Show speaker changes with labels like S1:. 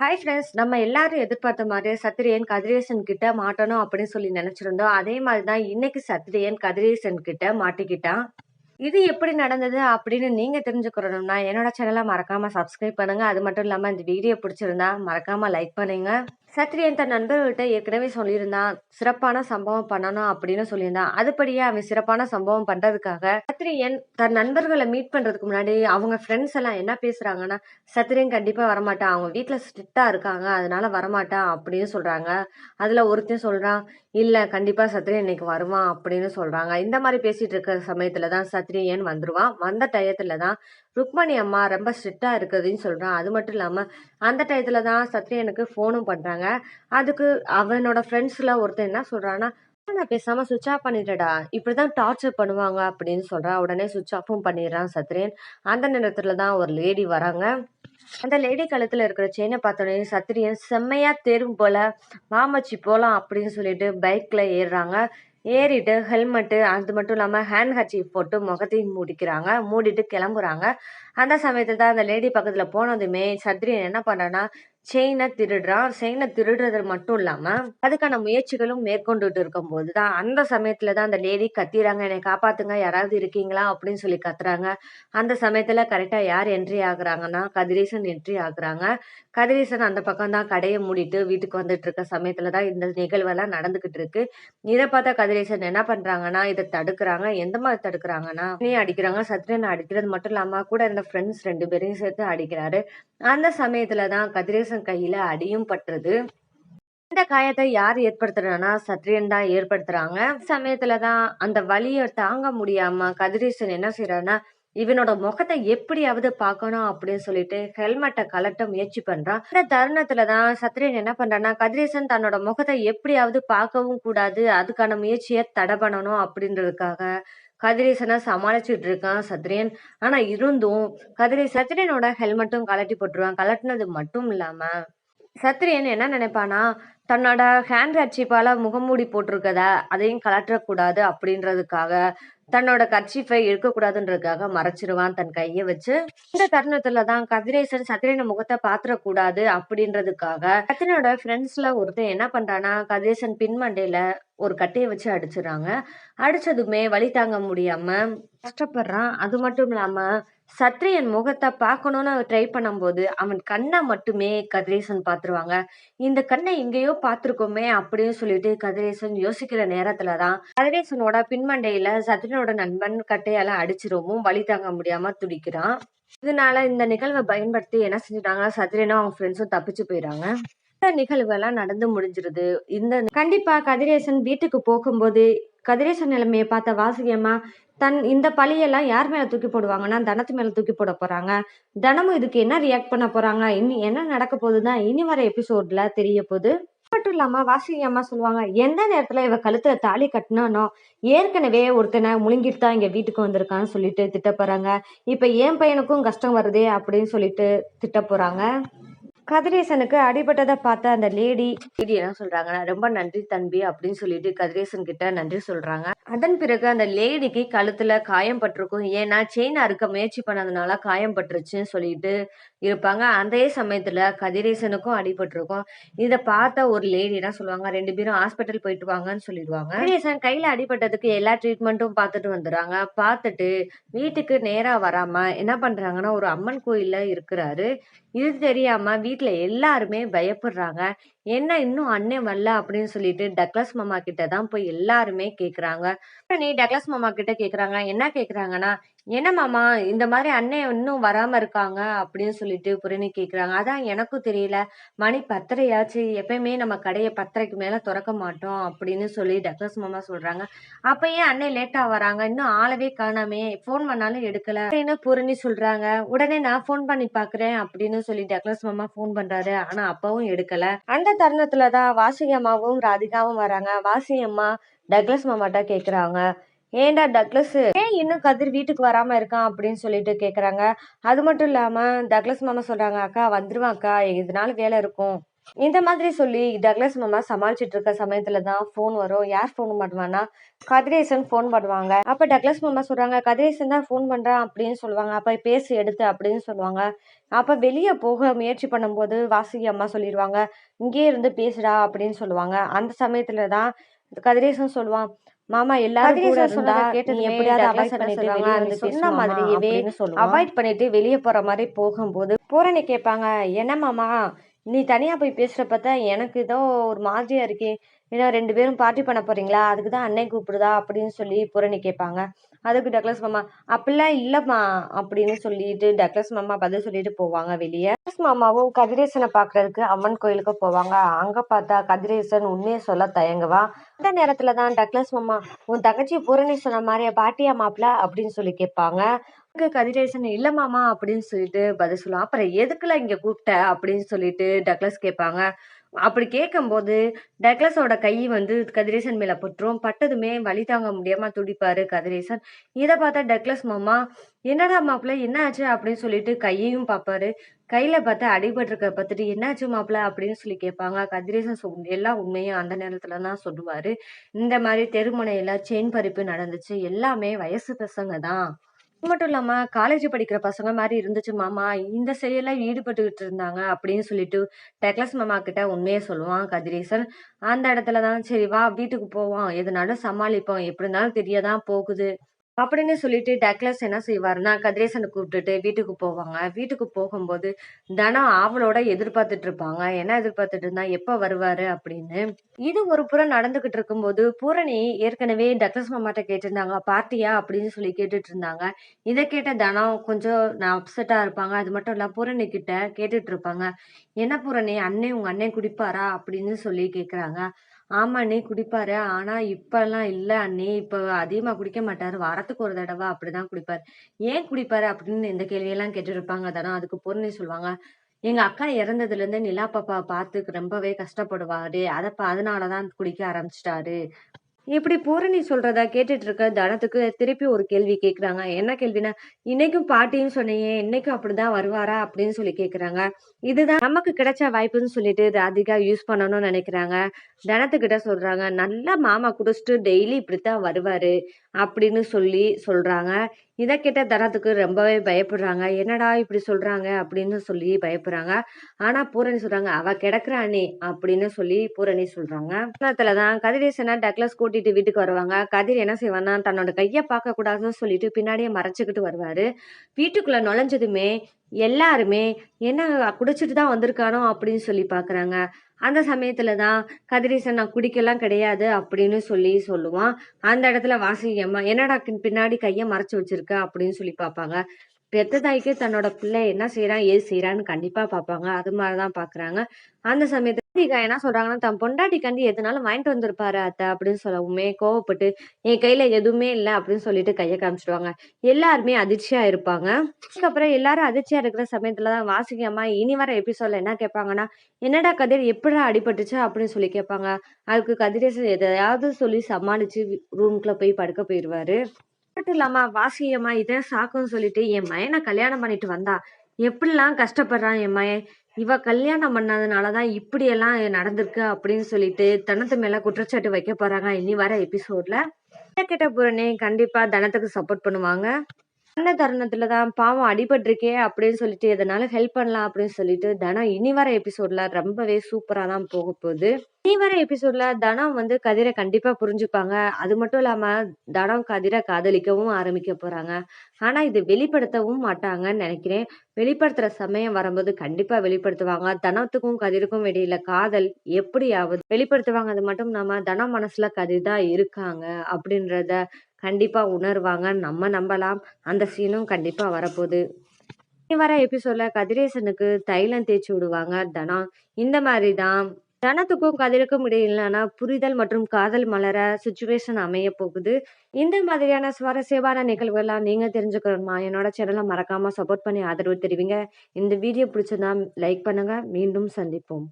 S1: Hi friends நம்ம எல்லாரும் எதிர்பார்த்த மாதிரி சத்திரியன் கதிரேசன் கிட்ட மாட்டணும் அப்படின்னு சொல்லி நினைச்சிருந்தோம். அதே மாதிரி தான் இன்னைக்கு சத்திரியன் கதிரேசன் கிட்ட மாட்டிக்கிட்டான். இது எப்படி நடந்தது அப்படின்னு நீங்க தெரிஞ்சுக்கிறணும்னா என்னோட சேனலை மறக்காம சப்ஸ்கிரைப் பண்ணுங்க. அது மட்டும் இல்லாம இந்த வீடியோ பிடிச்சிருந்தா மறக்காம லைக் பண்ணுங்க. சத்ரியன் தன் நண்பர்கள்ட்ட ஏற்கனவே சொல்லியிருந்தான் சிறப்பான சம்பவம் பண்ணணும் அப்படின்னு சொல்லியிருந்தான் அதுபடியே அவன் சிறப்பான சம்பவம் பண்றதுக்காக சத்ரியன் தன் நண்பர்களை மீட் பண்றதுக்கு முன்னாடி அவங்க ஃப்ரெண்ட்ஸ் எல்லாம் என்ன பேசுறாங்கன்னா சத்ரியன் கண்டிப்பா வரமாட்டான் அவங்க வீட்டுல ஸ்ட்ரிக்டா இருக்காங்க. அதனால வரமாட்டான் அப்படின்னு சொல்றாங்க. அதுல ஒருத்தன் சொல்றான் இல்ல கண்டிப்பா சத்ரியன் இன்னைக்கு வருவான் அப்படின்னு சொல்றாங்க. இந்த மாதிரி பேசிட்டு இருக்கிற சமயத்துல தான் சத்ரியன் வந்துருவான் வந்த டயத்துல தான் ருக்மணி அம்மா ரொம்ப ஸ்ட்ரிக்டாக இருக்குதுன்னு சொல்கிறான் அது மட்டும் இல்லாமல் அந்த டயத்தில் தான் சத்ரியனுக்கு ஃபோனும் பண்ணுறாங்க அதுக்கு அவனோட ஃப்ரெண்ட்ஸில் ஒருத்தன் என்ன சொல்கிறான்னா நான் பேசாமல் சுவிச் ஆஃப் பண்ணிவிட்டேடா இப்படி தான் டார்ச்சர் பண்ணுவாங்க அப்படின்னு சொல்கிறான் உடனே சுவிச் ஆஃபும் பண்ணிடுறான் சத்ரியன். அந்த நேரத்தில் தான் ஒரு லேடி வராங்க. அந்த லேடி கழுத்தில் இருக்கிற செயினை பார்த்தோன்னே சத்திரியன் செம்மையாக தேரும் போல மாமச்சி போகலாம் அப்படின்னு சொல்லிட்டு பைக்கில் ஏறுறாங்க. ஏறிட்டு ஹெல்மெட்டு அது மட்டும் இல்லாமல் ஹேண்ட் ஹச்சீஃப் போட்டு முகத்தையும் மூடிக்கிறாங்க. மூடிட்டு கிளம்புறாங்க. அந்த சமயத்தில் தான் அந்த லேடி பக்கத்தில் போனதுமே சத்ரியன் என்ன பண்ணுறான்னா செயினை திருடுறான். செயினை திருடுறது மட்டும் இல்லாம அதுக்கான முயற்சிகளும் மேற்கொண்டுட்டு இருக்கும் போதுதான் அந்த சமயத்துல தான் அந்த லேடி கத்திறாங்க. என்னை காப்பாத்துங்க யாராவது இருக்கீங்களா? அப்படின்னு சொல்லி கத்துறாங்க. அந்த சமயத்துல கரெக்டா யார் என்ட்ரி ஆகுறாங்கன்னா கதிரேசன் என்ட்ரி ஆகுறாங்க. கதிரேசன் அந்த பக்கம் தான் கடையை மூடிட்டு வீட்டுக்கு வந்துட்டு இருக்க சமயத்துல தான் இந்த நிகழ்வெல்லாம் நடந்துகிட்டு இருக்கு. இதை பார்த்தா கதிரேசன் என்ன பண்றாங்கன்னா இதை தடுக்கிறாங்க. எந்த மாதிரி தடுக்கிறாங்கன்னா நீ அடிக்கிறாங்க. சத்ரியன் அடிக்கிறது மட்டும் இல்லாம கூட இருந்த ஃப்ரெண்ட்ஸ் ரெண்டு பேரையும் சேர்த்து அடிக்கிறாரு. அந்த சமயத்துல தான் கதிரேசன் கையில அடியும் பட்டுறது இந்த காயத்தை யார் ஏற்படுத்துறாங்கன்னா சத்ரியன் தான் ஏற்படுத்துறாங்க. சமயத்துல தான் அந்த வலியை தாங்க முடியாம கதிரேசன் என்ன செய்யறான்னா இவனோட முகத்தை எப்படியாவது பார்க்கணும் அப்படின்னு சொல்லிட்டு ஹெல்மெட்டை கலட்ட முயற்சி பண்றான். இந்த தருணத்துல தான் சத்ரியன் என்ன பண்றான்னா கதிரேசன் தன்னோட முகத்தை எப்படியாவது பார்க்கவும் கூடாது அதுக்கான முயற்சியை தடை பண்ணணும் அப்படின்றதுக்காக கதிரேசனை சமாளிச்சுட்டு இருக்கான் சத்ரியன். ஆனா இருந்தும் கதிரே சத்ரியனோட ஹெல்மெட்டும் கலட்டி போட்டுருவான். கலட்டினது மட்டும் இல்லாம சத்ரியன் என்ன நினைப்பானா தன்னோட ஹேண்ட் கர்ச்சிப்பால முகமூடி போட்டிருக்கதா அதையும் கலட்டக்கூடாது அப்படின்றதுக்காக தன்னோட கர்ச்சிஃபை இருக்கக்கூடாதுன்றதுக்காக மறைச்சிருவான் தன் கையை வச்சு. இந்த தருணத்துல தான் கதிரேசன் சத்ரியன முகத்தை பாத்திரக்கூடாது அப்படின்றதுக்காக சத்ரியனோட ஃப்ரெண்ட்ஸ்ல ஒருத்தன் என்ன பண்றானா கதிரேசன் பின்மண்டையில ஒரு கட்டையை வச்சு அடிச்சிடறாங்க. அடிச்சதுமே வழி தாங்க முடியாம கஷ்டப்படுறான். அது மட்டும் இல்லாம சத்ரியன் முகத்தை பார்க்கணும்னு ட்ரை பண்ணும்போது அவன் கண்ணை மட்டுமே கதிரேசன் பார்த்துருவாங்க. இந்த கண்ணை எங்கேயோ பார்த்துருக்கோமே அப்படின்னு சொல்லிட்டு கதிரேசன் யோசிக்கிற நேரத்துல தான் கதிரேசனோட பின்மண்டையில சத்ரியனோட நண்பன் கட்டையால அடிச்சிருவும் வழி தாங்க முடியாம துடிக்கிறான். இதனால இந்த நிகழ்வை பயன்படுத்தி என்ன செஞ்சுட்டாங்க? சத்ரியனும் அவங்க ஃப்ரெண்ட்ஸும் தப்பிச்சு போயிடுறாங்க. நிகழ்வுகள்லாம் நடந்து முடிஞ்சிருது? இந்த கண்டிப்பா கதிரேசன் வீட்டுக்கு போகும்போது கதிரேசன் நிலைமையை பார்த்த வாசிகம்மா தன் இந்த பழியெல்லாம் யார் மேல தூக்கி போடுவாங்கன்னா தனத்து மேல தூக்கி போட போறாங்க. தனமும் இதுக்கு என்ன ரியாக்ட் பண்ண போறாங்க? இனி என்ன நடக்க போகுதுதான் இனி வர எபிசோட்ல தெரிய போகுது. மட்டும் இல்லாம வாசிகி அம்மா சொல்லுவாங்க எந்த நேரத்துல இவ கழுத்துல தாலி கட்டினானோ ஏற்கனவே ஒருத்தனை முழுங்கிட்டு தான் இங்க வீட்டுக்கு வந்திருக்கான்னு சொல்லிட்டு திட்ட போறாங்க. இப்ப என் பையனுக்கும் கஷ்டம் வருதே அப்படின்னு சொல்லிட்டு திட்ட போறாங்க. கதிரேசனுக்கு அடிபட்டதை பார்த்த அந்த லேடி லேடி என்ன சொல்றாங்கன்னா ரொம்ப நன்றி தம்பி அப்படின்னு சொல்லிட்டு கதிரேசன் கிட்ட நன்றி சொல்றாங்க. அதன் பிறகு அந்த லேடிக்கு கழுத்துல காயம் பட்டிருக்கும். ஏன்னா செயின் அறுக்க முயற்சி பண்ணதுனால காயம் பட்டுருச்சுன்னு சொல்லிட்டு இருப்பாங்க. அதே சமயத்துல கதிரேசனுக்கும் அடிபட்டிருக்கும். இதை பார்த்த ஒரு லேடி என்ன சொல்லுவாங்க ரெண்டு பேரும் ஹாஸ்பிட்டல் போயிட்டு வாங்கன்னு சொல்லிடுவாங்க. கதிரேசன் கையில அடிபட்டதுக்கு எல்லா ட்ரீட்மெண்ட்டும் பார்த்துட்டு வந்துடுறாங்க. பார்த்துட்டு வீட்டுக்கு நேரா வராம என்ன பண்றாங்கன்னா ஒரு அம்மன் கோயில்ல இருக்கிறாரு. இது தெரியாம வீட்டுல எல்லாருமே பயப்படுறாங்க. என்ன இன்னும் அண்ணன் வரல? அப்படின்னு சொல்லிட்டு டக்ளஸ் மாமா கிட்ட தான் போய் எல்லாருமே கேக்குறாங்க. நீ டக்ளஸ் மாமா கிட்ட கேட்குறாங்க என்ன கேட்குறாங்கன்னா என்ன மாமா இந்த மாதிரி அண்ணன் இன்னும் வராம இருக்காங்க? அப்படின்னு சொல்லிட்டு புரணி கேக்குறாங்க. அதான் எனக்கும் தெரியல. மணி பத்தரையாச்சு. எப்பயுமே நம்ம கடையை பத்தரைக்கு மேல திறக்க மாட்டோம் அப்படின்னு சொல்லி டக்ளஸ் மாமா சொல்றாங்க. அப்ப ஏன் அண்ணன் லேட்டா வராங்க? இன்னும் ஆளவே காணாமே. ஃபோன் பண்ணாலும் எடுக்கல. அப்படின்னு புரணி சொல்றாங்க. உடனே நான் ஃபோன் பண்ணி பாக்குறேன் அப்படின்னு சொல்லி டக்ளஸ் மாமா ஃபோன் பண்றாரு. ஆனா அப்பவும் எடுக்கல. அந்த தருணத்துலதான் வாசிகி அம்மாவும் ராதிகாவும் வராங்க. வாசி அம்மா டக்ளஸ் மாமாட்ட கேக்குறாங்க. ஏன்டா டக்ளஸ்? ஏன் இன்னும் கதிர் வீட்டுக்கு வராம இருக்கான் அப்படின்னு சொல்லிட்டு கேக்குறாங்க. அது மட்டும் இல்லாம டக்ளஸ் மாமா சொல்றாங்க அக்கா வந்துருவான் அக்கா இதனால வேலை இருக்கும். இந்த மாதிரி சொல்லி டக்ளஸ் மாமா சமாளிச்சுட்டு இருக்க சமயத்துல தான் ஃபோன் வரும். யார் ஃபோன் பண்ணுவான்னா கதிரேசன் ஃபோன் பண்ணுவாங்க. அப்ப டக்ளஸ் மாமா சொல்றாங்க கதிரேசன் தான் ஃபோன் பண்றான் அப்படின்னு சொல்லுவாங்க. அப்ப பேசி எடுத்து அப்படின்னு சொல்லுவாங்க. அப்ப வெளியே போக முயற்சி பண்ணும்போது வாசுகி அம்மா சொல்லிடுவாங்க இங்கே இருந்து பேசுடா அப்படின்னு சொல்லுவாங்க. அந்த சமயத்துல தான் கதிரேசன் சொல்லுவான் மாமா எல்லாரும் கூட இருந்தா கேட்டது எப்படியாவது அவாய்ட் பண்ணிட்டு வெளியே வந்து சொன்ன மாதிரியவே அவாய்ட் பண்ணிட்டு வெளியே போற மாதிரி போகும்போது பூரணி கேட்பாங்க என்ன மாமா? நீ தனியாக போய் பேசுகிறப்ப தான் எனக்கு ஏதோ ஒரு மாதிரியாக இருக்கே. ஏன்னா ரெண்டு பேரும் பார்ட்டி பண்ண போறீங்களா? அதுக்கு தான் அன்னை கூப்பிடுதா? அப்படின்னு சொல்லி பூரணி கேட்பாங்க. அதுக்கு டக்ளஸ் மாமா அப்படிலாம் இல்லைம்மா அப்படின்னு சொல்லிட்டு டக்ளஸ் மாமா பதில் சொல்லிட்டு போவாங்க வெளியே. டக்ளஸ் மாமாவும் கதிரேசனை பார்க்கறதுக்கு அம்மன் கோயிலுக்கு போவாங்க. அங்க பார்த்தா கதிரேசன் உண்மையை சொல்ல தயங்குவான் அந்த நேரத்துல தான் டக்ளஸ் மாமா உன் தங்கச்சி பூரணி சொன்ன மாதிரியே பாட்டியா மாப்பிள்ள அப்படின்னு சொல்லி கேட்பாங்க. அதுக்கு கதிரேசன் இல்ல மாமா அப்படின்னு சொல்லிட்டு பதில் சொல்லுவான் அப்புறம் எதுக்குல இங்க கூப்பிட்ட? அப்படின்னு சொல்லிட்டு டக்ளஸ் கேட்பாங்க. அப்படி கேட்கும்போது டக்ளஸோட கை வந்து கதிரேசன் மேலே பட்டுரும். பட்டதுமே வழி தாங்க முடியாமல் துடிப்பாரு கதிரேசன். இதை பார்த்தா டக்ளஸ் மாமா என்னடா மாப்பிள்ள என்ன ஆச்சு அப்படின்னு சொல்லிட்டு கையையும் பார்ப்பாரு. கையில் பார்த்தா அடிபட்டிருக்க பார்த்துட்டு என்னாச்சு மாப்பிள்ள அப்படின்னு சொல்லி கேட்பாங்க. கதிரேசன் சொ எல்லா உண்மையும் அந்த நேரத்தில் தான் சொல்லுவார். இந்த மாதிரி தெருமுனையில் செயின் பறிப்பு நடந்துச்சு. எல்லாமே வயசு பசங்க தான். அது மட்டும் இல்லாம காலேஜ் படிக்கிற பசங்க மாதிரி இருந்துச்சு மாமா இந்த செயல்ல ஈடுபட்டுக்கிட்டு இருந்தாங்க அப்படின்னு சொல்லிட்டு டக்ளஸ் மாமா கிட்ட உண்மையே சொல்லுவான் கதிரேசன். அந்த இடத்துல தான் சரி வா வீட்டுக்கு போவோம். எதுனாலும் சமாளிப்போம். எப்படி இருந்தாலும் தெரியதான் போகுது. அப்படின்னு சொல்லிட்டு டக்ளஸ் என்ன செய்வாருன்னா கதிரேசனை கூப்பிட்டுட்டு வீட்டுக்கு போவாங்க. வீட்டுக்கு போகும்போது தனம் ஆவலோட எதிர்பார்த்துட்டு இருப்பாங்க என்ன எதிர்பார்த்துட்டு இருந்தா? எப்ப வருவாரு? அப்படின்னு. இது ஒரு புறம் நடந்துகிட்டு இருக்கும்போது பூரணி ஏற்கனவே டக்ளஸ் மாமாட்ட கேட்டிருந்தாங்க. பார்ட்டியா அப்படின்னு சொல்லி கேட்டுட்டு இருந்தாங்க இதை கேட்ட தனம் கொஞ்சம் நான் அப்செட்டா இருப்பாங்க. அது மட்டும் இல்ல பூரணி கிட்ட கேட்டுட்டு இருப்பாங்க என்ன பூரணி? அண்ணன் உங்க அண்ணன் குடிப்பாரா? அப்படின்னு சொல்லி கேக்குறாங்க. ஆமா அண்ணே குடிப்பாரு. ஆனா இப்பல்லாம் இல்ல அண்ணே. இப்ப அதிகமா குடிக்க மாட்டாரு. வாரத்துக்கு ஒரு தடவ அப்படிதான் குடிப்பாரு. ஏன் குடிப்பாரு? அப்படின்னு இந்த கேள்வியெல்லாம் கேட்டுருப்பாங்க தானே. அதுக்கு பூரணி சொல்லுவாங்க, எங்க அக்கா இறந்ததுலேருந்து நிலா பாப்பாவ பாத்து ரொம்பவே கஷ்டப்படுவாரு. அத அதனால தான் குடிக்க ஆரம்பிச்சுட்டாரு. இப்படி பூரணி சொல்றதா கேட்டுட்டு இருக்க தனத்துக்கு திருப்பி ஒரு கேள்வி கேக்குறாங்க. என்ன கேள்வின்னா, "இன்னைக்கும் பாட்டின்னு சொன்னியே, இன்னைக்கும் அப்படிதான் வருவாரா?" அப்படின்னு சொல்லி கேக்குறாங்க. இதுதான் நமக்கு கிடைச்ச வாய்ப்புன்னு சொல்லிட்டு ராதிகா யூஸ் பண்ணணும்னு நினைக்கிறாங்க. தனத்துக்கிட்ட சொல்றாங்க, "நல்லா மாமா குடிச்சிட்டு டெய்லி இப்படித்தான் வருவாரு." அப்படின்னு சொல்லி சொல்கிறாங்க இதை கேட்ட தனத்துக்கு ரொம்பவே பயப்படுறாங்க. "என்னடா இப்படி சொல்கிறாங்க அப்படின்னு சொல்லி பயப்படுறாங்க. ஆனால் பூரணி சொல்கிறாங்க அவள் கிடக்குறானே அப்படின்னு சொல்லி பூரணி சொல்கிறாங்க நேரத்துல தான் கதிரேசன டக்ளஸ் கூட்டிட்டு வீட்டுக்கு வருவாங்க. கதிர் என்ன செய்வான்னா, தன்னோட கையை பார்க்கக்கூடாதுன்னு சொல்லிட்டு பின்னாடியே மறைச்சிக்கிட்டு வருவார் வீட்டுக்குள்ளே நுழைஞ்சதுமே எல்லாருமே, "என்ன குடிச்சிட்டு தான் வந்திருக்கானோ?" அப்படின்னு சொல்லி பார்க்குறாங்க. அந்த சமயத்துல தான் கதிரேசன் நான் குடிக்கலாம் கிடையாது அப்படின்னு சொல்லி சொல்லுவான். அந்த இடத்துல வாசுகி அம்மா என்னடா பின்னாடி கையை மறைச்சு வச்சிருக்க அப்படின்னு சொல்லி பார்ப்பாங்க. பெத்த தாய்க்கு தன்னோட பிள்ளை என்ன செய்யறான் ஏது செய்யறான்னு கண்டிப்பா பார்ப்பாங்க. அது மாதிரி தான் பார்க்குறாங்க. அந்த சமயத்துல என்ன சொல்றாங்கன்னா, தன் பொண்டாட்டிக்காண்டி எதுனாலும் வாங்கிட்டு வந்திருப்பாரு அத்தை அப்படின்னு சொல்லவுமே கோவப்பட்டு, என் கையில எதுவுமே இல்லை அப்படின்னு சொல்லிட்டு கையை காமிச்சிடுவாங்க எல்லாருமே அதிர்ச்சியா இருப்பாங்க. அதுக்கப்புறம் எல்லாரும் அதிர்ச்சியா இருக்கிற சமயத்துலதான் தான் இனி வர எபிசோட்ல என்ன கேட்பாங்கன்னா, "என்னடா கதிர் எப்படா அடிபட்டுச்சு?" அப்படின்னு சொல்லி கேட்பாங்க. அதுக்கு கதிரேசன் எதையாவது சொல்லி சமாளிச்சு ரூம்குள்ள போய் படுக்க போயிருவாரு. மட்டும் இல்லாம வாசியம்மா அம்மா இதான் சாக்குன்னு சொல்லிட்டு, "என் மயனை கல்யாணம் பண்ணிட்டு வந்தா, எப்படிலாம் கஷ்டப்படுறான் என் மயன். இவ கல்யாணம் பண்ணதுனால தான் இப்படியெல்லாம் நடந்திருக்கு." அப்படின்னு சொல்லிட்டு தனத்து மேல குற்றச்சாட்டு வைக்க போறாங்க இனி வர எபிசோட்ல. கேட்ட பூரணி கண்டிப்பா தனத்துக்கு சப்போர்ட் பண்ணுவாங்க. அந்த தருணத்துல தான் பாவம் அடிபட்டிருக்கே அப்படின்னு சொல்லிட்டு எதனால ஹெல்ப் பண்ணலாம் அப்படின்னு சொல்லிட்டு தனா இனி வர எபிசோட்ல ரொம்பவே சூப்பரா தான் போக போகுது. இனி வர எபிசோட்ல தனம் வந்து கதிரை கண்டிப்பா புரிஞ்சுப்பாங்க. அது மட்டும் இல்லாம தனம் கதிரை காதலிக்கவும் ஆரம்பிக்க போறாங்க. ஆனா இது வெளிப்படுத்தவும் மாட்டாங்கன்னு நினைக்கிறேன். வெளிப்படுத்துற சமயம் வரும்போது கண்டிப்பா வெளிப்படுத்துவாங்க. தனத்துக்கும் கதிருக்கும் இடையில காதல் எப்படியாவது வெளிப்படுத்துவாங்க. அது மட்டும் இல்லாம தனம் மனசுல கதிர் தான் இருக்காங்க அப்படின்றத கண்டிப்பாக உணர்வாங்க. நம்ம நம்பலாம். அந்த சீனும் கண்டிப்பாக வரப்போகுது இனி வர எபிசோட்ல கதிரேசனுக்கு தைலம் தேய்ச்சி விடுவாங்க தனம். இந்த மாதிரி தான் தனத்துக்கும் கதிருக்கும் இடையிலான புரிதல் மற்றும் காதல் மலர சுச்சுவேஷன் அமைய போகுது. இந்த மாதிரியான சுவாரஸ்யமான நிகழ்வுகள்லாம் நீங்கள் தெரிஞ்சுக்கணுமா? என்னோட சேனலை மறக்காமல் சப்போர்ட் பண்ணி ஆதரவு தெரிவிங்க. இந்த வீடியோ பிடிச்சிருந்தா லைக் பண்ணுங்கள் மீண்டும் சந்திப்போம்.